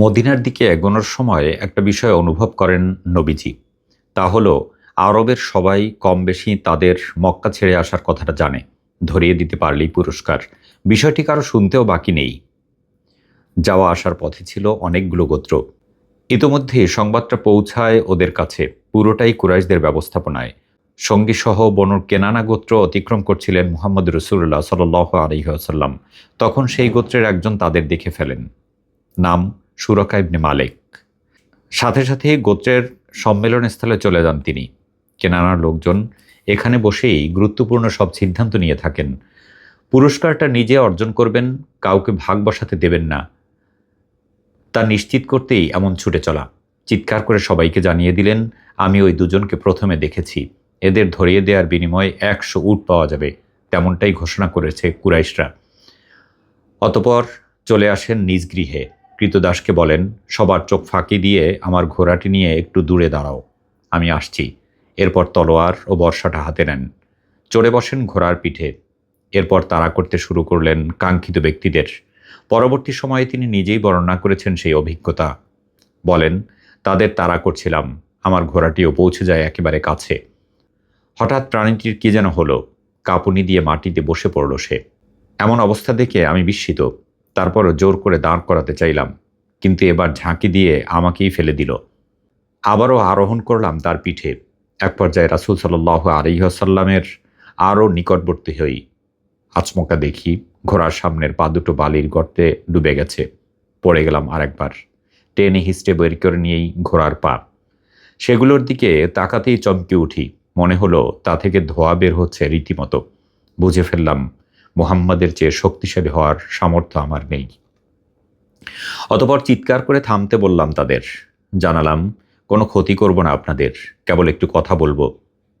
মদিনার দিকে এগোনোর সময় একটা বিষয় অনুভব করেন নবীজি। তা হলো, আরবের সবাই কম বেশি তাদের মক্কা ছেড়ে আসার কথাটা জানে, ধরিয়ে দিতে পারলেই পুরস্কার। বিষয়টি কারও শুনতেও বাকি নেই। যাওয়া আসার পথে ছিল অনেকগুলো গোত্র। ইতোমধ্যে সংবাদটা পৌঁছায় ওদের কাছে, পুরোটাই কুরাইশদের ব্যবস্থাপনায়। সঙ্গীসহ বনুর কেনানা গোত্র অতিক্রম করছিলেন মুহাম্মদ রসুল্লাহ সাল আলহিহাসাল্লাম তখন সেই গোত্রের একজন তাদের দেখে ফেলেন। নাম সুরকা ইবনে মালিক। সাথে সাথে গোত্রের সম্মেলনস্থলে চলে যান তিনি। কেনানার লোকজন এখানে বসেই গুরুত্বপূর্ণ সব সিদ্ধান্ত নিয়ে থাকেন। পুরস্কারটা নিজে অর্জন করবেন, কাউকে ভাগ বসাতে দেবেন না। তা নিশ্চিত করতেই এমন ছুটে চলা। চিৎকার করে সবাইকে জানিয়ে দিলেন, আমি ওই দুজনকে প্রথমে দেখেছি। এদের ধরিয়ে দেওয়ার বিনিময়ে একশো উট পাওয়া যাবে। তেমনটাই ঘোষণা করেছে কুরাইশরা। অতপর চলে আসেন নিজ গৃহে। কৃতদাসকে বলেন, সবার চোখ ফাঁকি দিয়ে আমার ঘোড়াটি নিয়ে একটু দূরে দাঁড়াও। আমি আসছি। এরপর তলোয়ার ও বর্ষাটা হাতে নেন। চড়ে বসেন ঘোড়ার পিঠে। এরপর তাড়া করতে শুরু করলেন কাঙ্ক্ষিত ব্যক্তিদের। পরবর্তী সময়ে তিনি নিজেই বর্ণনা করেছেন সেই অভিজ্ঞতা। বলেন, তাদের তাড়া করছিলাম। আমার ঘোড়াটিও পৌঁছে যায় একেবারে কাছে। হঠাৎ প্রাণীটির কি যেন হলো। কাঁপুনি দিয়ে মাটিতে বসে পড়ল সে। এমন অবস্থা দেখে আমি বিস্মিত। তারপরও জোর করে দাঁড় করাতে চাইলাম, কিন্তু এবার ঝাঁকি দিয়ে আমাকেই ফেলে দিল। আবারও আরোহণ করলাম তার পিঠে। এক পর্যায়ে রাসুল সাল্লাহ আলিহাসাল্লামের আরও নিকটবর্তী হই। আচমকা দেখি ঘোড়ার সামনের পা দুটো বালির গর্তে ডুবে গেছে। পড়ে গেলাম আরেকবার। টেনে হিস্টে বের করে নিয়েই ঘোড়ার পা। সেগুলোর দিকে তাকাতেই চমকে উঠি। মনে হলো তা থেকে ধোয়া বের হচ্ছে রীতিমতো। বুঝে ফেললাম মুহাম্মাদের চেয়ে শক্তিশালী হওয়ার সামর্থ্য আমার নেই। অতপর চিৎকার করে থামতে বললাম তাদের, জানালাম, কোনো ক্ষতি করব না আপনাদের, কেবল একটু কথা বলব।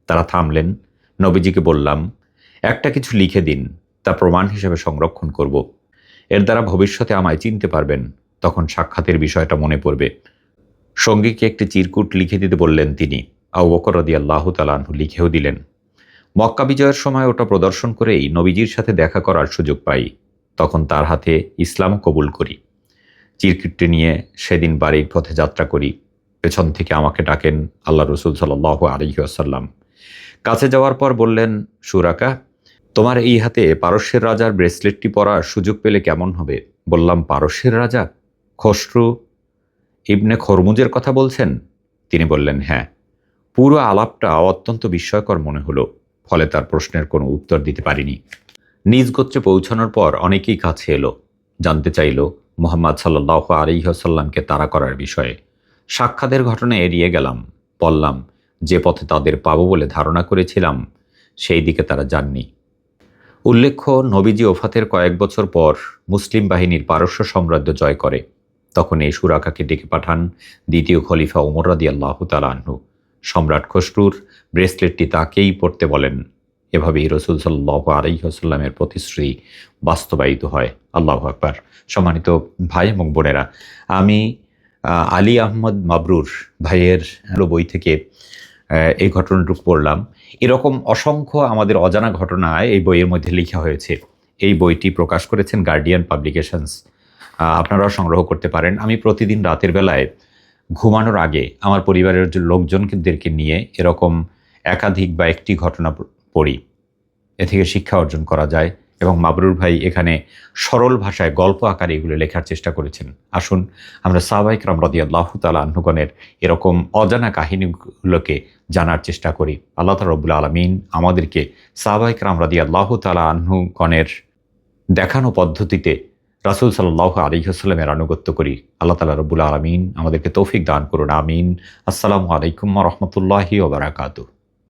তারা থামলেন, নবীজিকে বললাম, একটা কিছু লিখে দিন, তা প্রমাণ হিসেবে সংরক্ষণ করব। এর দ্বারা ভবিষ্যতে আমায় চিনতে পারবেন, তখন সাক্ষাতের বিষয়টা মনে পড়বে। সঙ্গীকে একটি চিরকুট লিখে দিতে বললেন তিনি। আউ বকর রদি আল্লাহ তালাহু লিখেও দিলেন। মক্কা বিজয়ের সময় ওটা প্রদর্শন করেই নবীজির সাথে দেখা করার সুযোগ পাই। তখন তার হাতে ইসলাম কবুল করি। চিরকিটটি নিয়ে সেদিন বাড়ির পথে যাত্রা করি। পেছন থেকে আমাকে ডাকেন আল্লাহ রসুল সাল্লাহ আলহিহাসাল্লাম কাছে যাওয়ার পর বললেন, সুরাকা, তোমার এই হাতে পারস্যের রাজার ব্রেসলেটটি পরার সুযোগ পেলে কেমন হবে? বললাম, পারস্যের রাজা? খসরু ইবনে খরমুজের কথা বলছেন? তিনি বললেন হ্যাঁ। পুরো আলাপটা অত্যন্ত বিস্ময়কর মনে হলো। ফলে তার প্রশ্নের কোনো উত্তর দিতে পারিনি। নিজ গোত্রে পৌঁছানোর পর অনেকেই কাছে এলো, জানতে চাইল মোহাম্মদ সাল্লাহ আলিহাসাল্লামকে তাড়া করার বিষয়ে। সাক্ষাতের ঘটনা এড়িয়ে গেলাম, বললাম, যে পথে তাদের পাবো বলে ধারণা করেছিলাম, সেই দিকে তারা যাননি। উল্লেখ্য, নবীজি ওফাতের কয়েক বছর পর মুসলিম বাহিনীর পারস্য সাম্রাজ্য জয় করে। তখন এই সুরাকাকে ডেকে পাঠান দ্বিতীয় খলিফা ওমর রাদি আল্লাহ তালাহু সম্রাট খসরুর ব্রেসলেটটি তাকেই পড়তে বলেন। এভাবেই রসুল সাল্লাহ আলহিহাসাল্লামের প্রতিশ্রুতি বাস্তবায়িত হয়। আল্লাহ আকবার। সম্মানিত ভাই এবং বোনেরা, আমি আলী আহমদ মাবরুর ভাইয়ের বই থেকে এই ঘটনাটুকু পড়লাম। এরকম অসংখ্য আমাদের অজানা ঘটনায় এই বইয়ের মধ্যে লেখা হয়েছে। এই বইটি প্রকাশ করেছেন গার্ডিয়ান পাবলিকেশনস আপনারাও সংগ্রহ করতে পারেন। আমি প্রতিদিন রাতের বেলায় ঘুমানোর আগে আমার পরিবারের লোকজনদেরকে নিয়ে এরকম একাধিক বা একটি ঘটনা পড়ি। এ থেকে শিক্ষা অর্জন করা যায় এবং মাবরুর ভাই এখানে সরল ভাষায় গল্প আকারে এগুলো লেখার চেষ্টা করেছেন। আসুন, আমরা সাহবাইক রামরদি আল্লাহ তালা আহ্নগণের এরকম অজানা কাহিনীগুলোকে জানার চেষ্টা করি। আল্লাহ তালা রবুল্লা আলমিন আমাদেরকে সাহবাইক রামরদি আল্লাহ তালা আহ্নগণের দেখানো পদ্ধতিতে রাসুল সাল্লাহ আলিহাস্লামের আনুগত্য করি। আল্লাহ তালা রবুল আলমিন আমাদেরকে তৌফিক দান করুন। আমিন। আসসালামু আলাইকুম রহমতুল্লাহি ওবরাকাতু